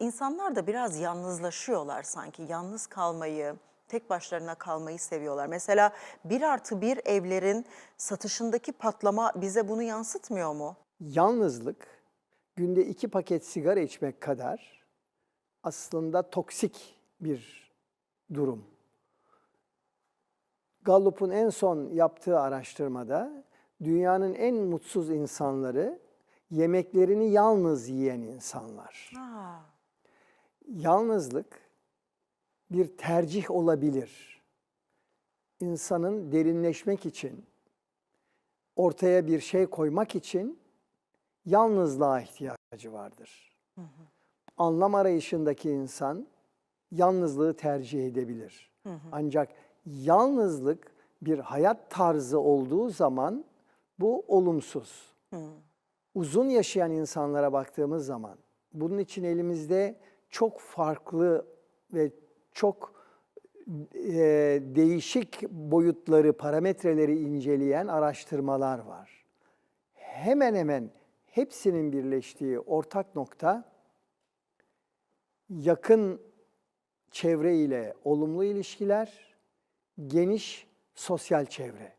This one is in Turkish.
insanlar da biraz yalnızlaşıyorlar sanki. Yalnız kalmayı, tek başlarına kalmayı seviyorlar. Mesela bir artı bir evlerin satışındaki patlama bize bunu yansıtmıyor mu? Yalnızlık günde iki paket sigara içmek kadar aslında toksik bir durum. Gallup'un en son yaptığı araştırmada dünyanın en mutsuz insanları yemeklerini yalnız yiyen insanlar. Aa, Yalnızlık bir tercih olabilir. İnsanın derinleşmek için, ortaya bir şey koymak için yalnızlığa ihtiyacı vardır. Anlam arayışındaki insan yalnızlığı tercih edebilir. Ancak yalnızlık bir hayat tarzı olduğu zaman bu olumsuz. Uzun yaşayan insanlara baktığımız zaman bunun için elimizde çok farklı ve çok e, değişik boyutları, parametreleri inceleyen araştırmalar var. Hemen hemen hepsinin birleştiği ortak nokta yakın çevre ile olumlu ilişkiler, geniş sosyal çevre.